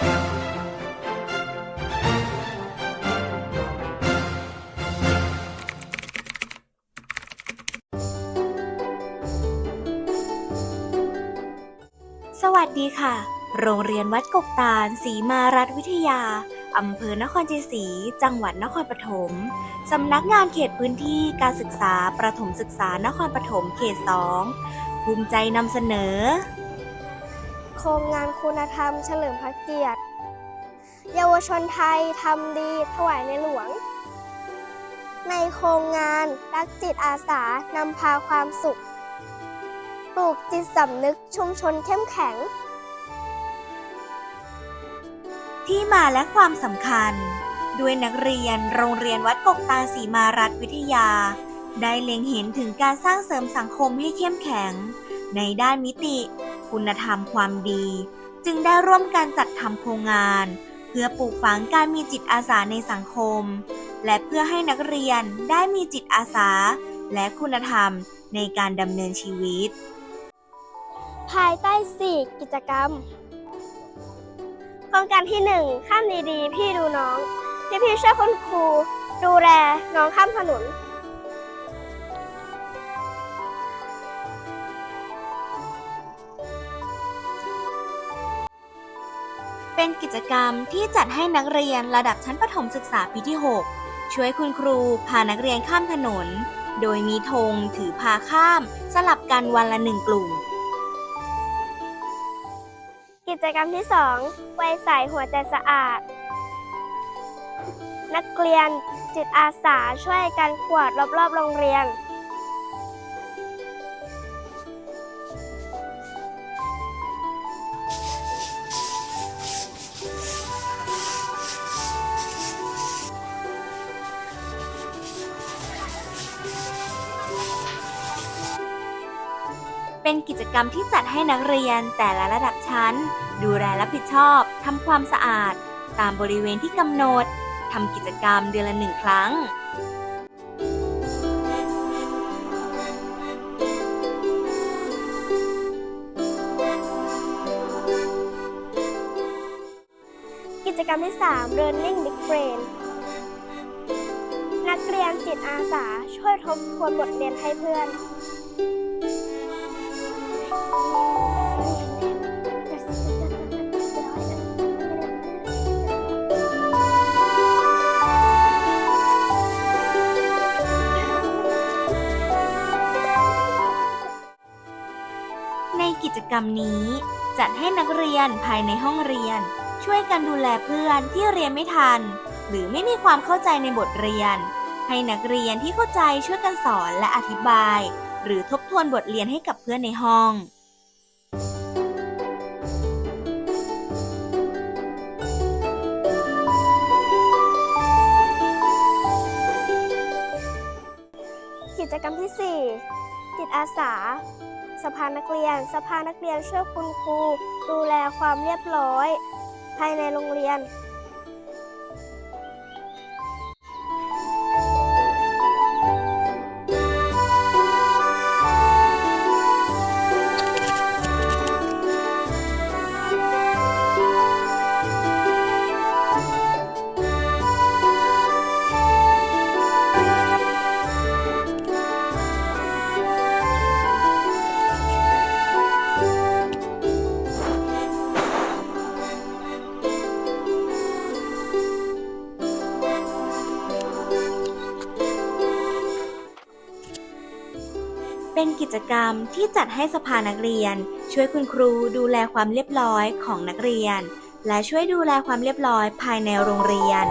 สวัสดีค่ะ โรงเรียนวัดกกตาลศรีมารัฐวิทยา อำเภอนครชัยศรี จังหวัดนครปฐม สำนักงานเขตพื้นที่การศึกษาประถมศึกษานครปฐมเขต 2 ภูมิใจนำเสนอ โครงงานคุณธรรมเฉลิมพระเกียรติ เยาวชนไทยทำดีถวายในหลวง ในโครงงานรักจิตอาสานำพาความสุข ปลูกจิตสำนึกชุมชนเข้มแข็ง ที่มาและความสำคัญ ด้วยนักเรียนโรงเรียนวัดกกตาลศรีมารัฐวิทยา ได้เล็งเห็นถึงการสร้างเสริมสังคมให้เข้มแข็ง ในด้านมิติ คุณธรรมความดี จึงได้ร่วมกันจัดทำโครงงาน เพื่อปลูกฝังการมีจิตอาสาในสังคม และเพื่อให้นักเรียนได้มีจิตอาสา และคุณธรรมในการดำเนินชีวิต ภายใต้ 4 กิจกรรมโครงการที่ 1 ข้ามดีๆ พี่ดูน้อง พี่พี่ช่วยคุณครู ดูแลน้องข้ามถนน เป็นกิจกรรมที่จัดให้นักเรียนระดับชั้นประถมศึกษาปีที่ 6 ช่วยคุณครูพานักเรียนข้ามถนน โดยมีธงถือพาข้าม สลับกันวันละหนึ่งกลุ่ม กิจกรรมที่ 2 วัยใสหัวใจสะอาด นักเรียนจิตอาสาช่วยกันกวาดรอบๆโรงเรียน เป็นกิจกรรมที่จัดให้นักเรียนแต่ละระดับชั้น ดูแลรับผิดชอบทำความสะอาด ตามบริเวณที่กำหนดทำกิจกรรมเดือนละหนึ่งครั้งกิจกรรมที่ 3 Learning Big Brain นักเรียนจิตอาสาช่วยทบทวนบทเรียนให้เพื่อน ในกิจกรรมนี้จัดให้นักเรียนภายในห้องเรียน ช่วยกันดูแลเพื่อนที่เรียนไม่ทัน หรือไม่มีความเข้าใจในบทเรียน ให้นักเรียนที่เข้าใจช่วยกันสอนและอธิบาย หรือทบทวนบทเรียนให้กับเพื่อนในห้อง กิจกรรมที่ 4 จิตอาสา สภานักเรียน สภานักเรียนช่วยคุณครู ดูแลความเรียบร้อย ภายในโรงเรียน เป็นกิจกรรมที่จัดให้สภานักเรียน ช่วยคุณครูดูแลความเรียบร้อยของนักเรียน และช่วยดูแลความเรียบร้อยภายในโรงเรียน